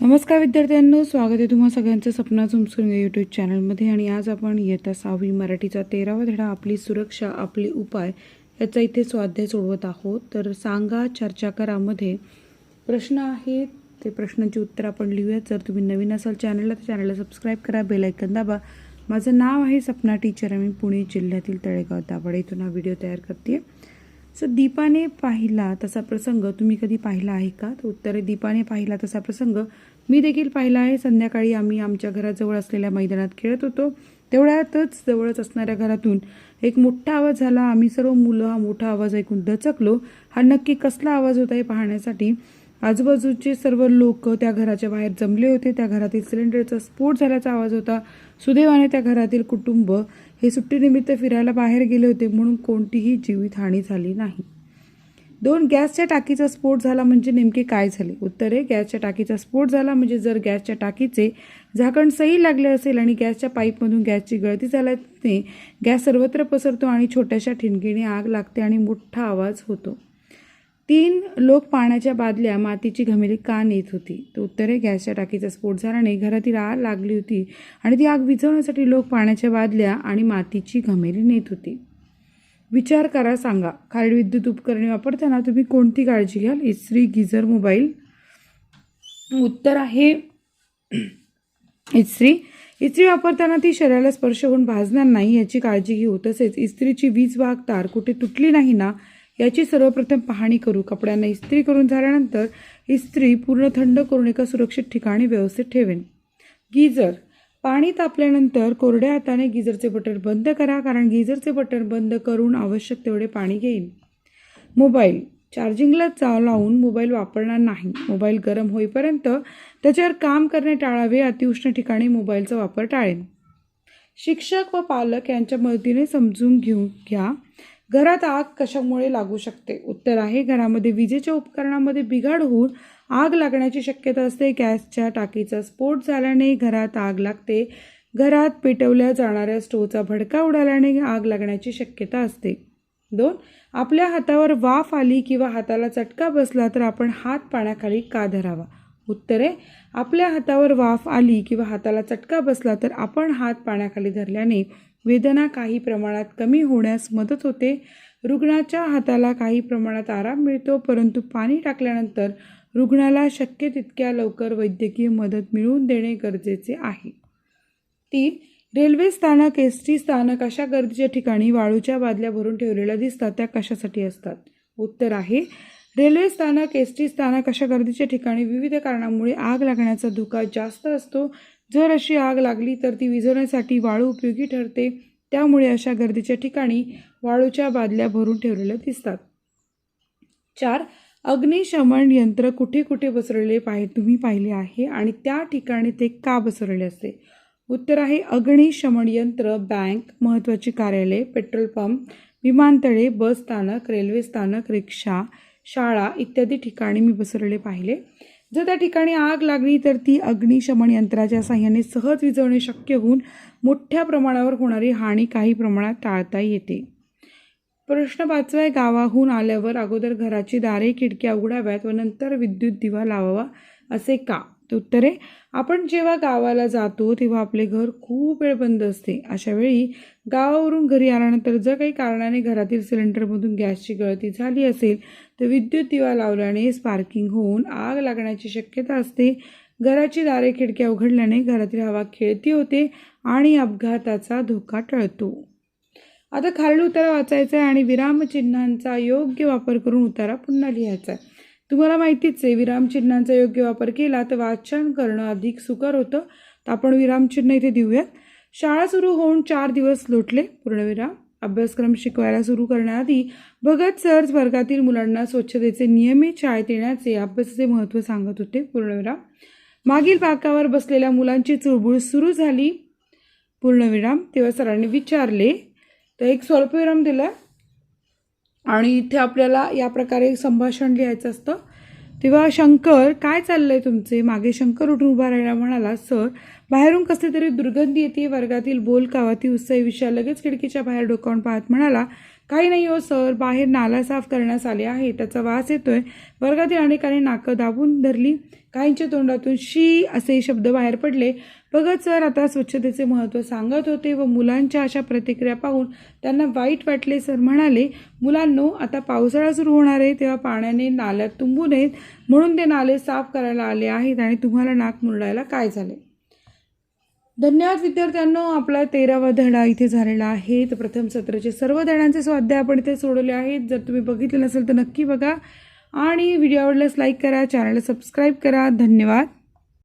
नमस्कार विद्यार्थ्यांनो स्वागत आहे तुम्हा सगळ्यांचं सपना चुमसून यूट्यूब चॅनलमध्ये आणि आज आपण येता सहावी मराठीचा तेरावा धडा आपली सुरक्षा आपले उपाय याचा इथे स्वाध्याय सोडवत आहोत. तर सांगा चर्चा करामध्ये प्रश्न आहेत ते प्रश्नांची उत्तर आपण लिहूयात. जर तुम्ही नवीन असाल चॅनलला तर चॅनलला सबस्क्राईब करा बेलायकन दाबा. माझं नाव आहे सपना टीचर मी पुणे जिल्ह्यातील तळेगाव दाभाडे इथून हा व्हिडिओ तयार करते सो दीपाने पाहिला तसा प्रसंग तुम्ही कधी पाहिला आहे का? तर उत्तर आहे दीपाने पाहिला तसा प्रसंग मी देखील पाहिला आहे. संध्याकाळी आम्ही आमच्या घराजवळ असलेल्या मैदानात खेळत होतो. तेवढ्यातच जवळच असणाऱ्या घरातून एक मोठा आवाज झाला. आम्ही सर्व मुलं हा मोठा आवाज ऐकून दचकलो. हा नक्की कसला आवाज होता हे पाहण्यासाठी आजूबाजूचे सर्व लोक त्या घराच्या बाहेर जमले होते. त्या घरातील सिलेंडरचा स्फोट झाल्याचा आवाज होता. सुदैवाने त्या घरातील कुटुंब हे सुट्टीनिमित्त फिरायला बाहेर गेले होते म्हणून कोणतीही जीवितहानी झाली नाही. दोन गॅसच्या टाकीचा स्फोट झाला म्हणजे नेमके काय झाले? उत्तर आहे गॅसच्या टाकीचा स्फोट झाला म्हणजे जर गॅसच्या टाकीचे झाकण सही लागले असेल आणि गॅसच्या पाईपमधून गॅसची गळती झाल्याने गॅस सर्वत्र पसरतो आणि छोट्याशा ठिणगीने आग लागते आणि मोठा आवाज होतो. तीन लोक पाण्याच्या बादल्या मातीची घमेली का नेत होती. तर उत्तरे गॅसच्या टाकीचा स्फोट झाल्याने घरातील आग लागली होती आणि ती आग विझवण्यासाठी लोक पाण्याच्या बादल्या आणि मातीची घमेली नेत होती. विचार करा सांगा. खालील विद्युत उपकरणे वापरताना तुम्ही कोणती काळजी घ्याल? इस्त्री गिझर मोबाईल. उत्तर आहे इस्त्री इस्त्री वापरताना ती शरीराला स्पर्श होऊन भाजणार नाही याची काळजी घेऊ. तसेच इस्त्रीची वीज वाहक तार कुठे तुटली नाही ना याची सर्वप्रथम पाहणी करू. कपड्यांना इस्त्री करून झाल्यानंतर इस्त्री पूर्ण थंड करून एका सुरक्षित ठिकाणी व्यवस्थित ठेवेन. गिजर. पाणी तापल्यानंतर कोरड्या हाताने गिजरचे बटन बंद करा कारण गिजरचे बटन बंद करून आवश्यक तेवढे पाणी घेईन. मोबाईल. चार्जिंगला चा लावून मोबाईल वापरणार नाही. मोबाईल गरम होईपर्यंत त्याच्यावर काम करणे टाळावे अतिउष्ण ठिकाणी मोबाईलचा वापर टाळेन. शिक्षक व पालक यांच्या मदतीने समजून घेऊ घ्या. घरात आग कशामुळे लागू शकते? उत्तर आहे घरामध्ये विजेच्या उपकरणामध्ये बिघाड होऊन आग लागण्याची शक्यता असते. गॅसच्या टाकीचा स्फोट झाल्याने घरात आग लागते. घरात पेटवल्या जाणाऱ्या स्टोवचा भडका उडाल्याने आग लागण्याची शक्यता असते. दोन आपल्या हातावर वाफ आली किंवा हाताला चटका बसला तर आपण हात पाण्याखाली का धरावा? उत्तर. आहे आपल्या हातावर वाफ आली किंवा हाताला चटका बसला तर आपण हात पाण्याखाली धरल्याने वेदना काही प्रमाणात कमी होण्यास मदत होते. रुग्णाच्या हाताला काही प्रमाणात आराम मिळतो परंतु पाणी टाकल्यानंतर रुग्णाला शक्य तितक्या लवकर वैद्यकीय मदत मिळवून देणे गरजेचे आहे. तीन रेल्वे स्थानक एस टी स्थानक अशा गर्दीच्या ठिकाणी वाळूच्या बादल्या भरून ठेवलेल्या दिसतात त्या कशासाठी असतात? उत्तर आहे रेल्वे स्थानक एस टी स्थानक अशा गर्दीच्या ठिकाणी विविध कारणामुळे आग लागण्याचा धोका जास्त असतो. जर अशी आग लागली तर ती विझवण्यासाठी वाळू उपयोगी ठरते. त्यामुळे अशा गर्दीच्या ठिकाणी वाळूच्या बादल्या भरून ठेवलेल्या दिसतात. चार अग्निशमन यंत्र कुठे कुठे बसवलेले पाहि तुम्ही पाहिले आहे आणि त्या ठिकाणी ते का बसवलेले असते? उत्तर आहे अग्निशमन यंत्र बँक महत्त्वाची कार्यालय पेट्रोल पंप विमानतळे बस स्थानक रेल्वे स्थानक रिक्षा शाळा इत्यादी ठिकाणी मी पसरले पाहिले. जर त्या ठिकाणी आग लागली तर ती अग्निशमन यंत्राच्या साह्याने सहज विझवणे शक्य होऊन मोठ्या प्रमाणावर होणारी हानी काही प्रमाणात टाळता येते. प्रश्न पाचवा आहे गावाहून आल्यावर अगोदर घराची दारे खिडक्या उघडाव्यात व नंतर विद्युत दिवा लावावा असे का? उत्तरे आपण जेव्हा गावाला जातो तेव्हा आपले घर खूप वेळ बंद असते. अशा वेळी गावावरून घरी आल्यानंतर जर काही कारणाने घरातील सिलेंडरमधून गॅसची गळती झाली असेल तर विद्युत दिवा लावल्याने स्पार्किंग होऊन आग लागण्याची शक्यता असते. घराची दारे खिडक्या उघडल्याने घरातील हवा खेळती होते आणि अपघाताचा धोका टळतो. आता खालील उतारा वाचायचा आहे आणि विरामचिन्हांचा योग्य वापर करून उतारा पुन्हा लिहायचा आहे. तुम्हाला माहितीच आहे विरामचिन्हांचा योग्य वापर केला तर वाचन करणं अधिक सुकर होतं. तर आपण विरामचिन्ह इथे देऊयात. शाळा सुरू होऊन चार दिवस लोटले. पूर्णविराम अभ्यासक्रम शिकवायला सुरू करण्याआधी भगत सर वर्गातील मुलांना स्वच्छतेचे नियमित शाळेत येण्याचे अभ्यासाचे महत्त्व सांगत होते. पूर्णविराम मागील बाकावर बसलेल्या मुलांची चुळबुळ सुरू झाली. पूर्णविराम तेव्हा सरांनी विचारले. तर एक स्वल्पविराम दिला. आणि इथे आपल्याला या प्रकारे संभाषण लिहायचं असतं. तेव्हा शंकर काय चाललंय तुमचे? मागे शंकर उठून उभा राहिला म्हणाला सर बाहेरून कसली तरी दुर्गंधी येते वर्गातील बोल कावाती उत्साही विषया लगेच खिडकीच्या बाहेर डोकावून पाहत. म्हणाला काही नाही हो सर. बाहेर नाला साफ करण्यास आले आहे. त्याचा वास येतोय. वर्गातील अनेकांनी नाकं दाबून धरली. काहींच्या तोंडातून शी असे शब्द बाहेर पडले. भगत सर आता स्वच्छतेचे महत्त्व सांगत होते व मुलांच्या अशा प्रतिक्रिया पाहून त्यांना वाईट वाटले. सर म्हणाले मुलांनो आता पावसाळा सुरू होणार आहे. तेव्हा पाण्याने नाल्यात तुंबू नयेत. म्हणून ते नाले साफ करायला आले आहेत आणि तुम्हाला नाक मुरडायला काय झाले? धन्यवाद विद्यार्थ्यांनो आपला तेरावा धडा इथे झालेला आहे. तर प्रथम सत्राचे सर्व धड्यांचे स्वाध्याय आपण इथे सोडवले आहेत. जर तुम्ही बघितले नसेल तर नक्की बघा. आणि व्हिडिओ आवडल्यास लाईक करा चॅनलला सबस्क्राईब करा. धन्यवाद.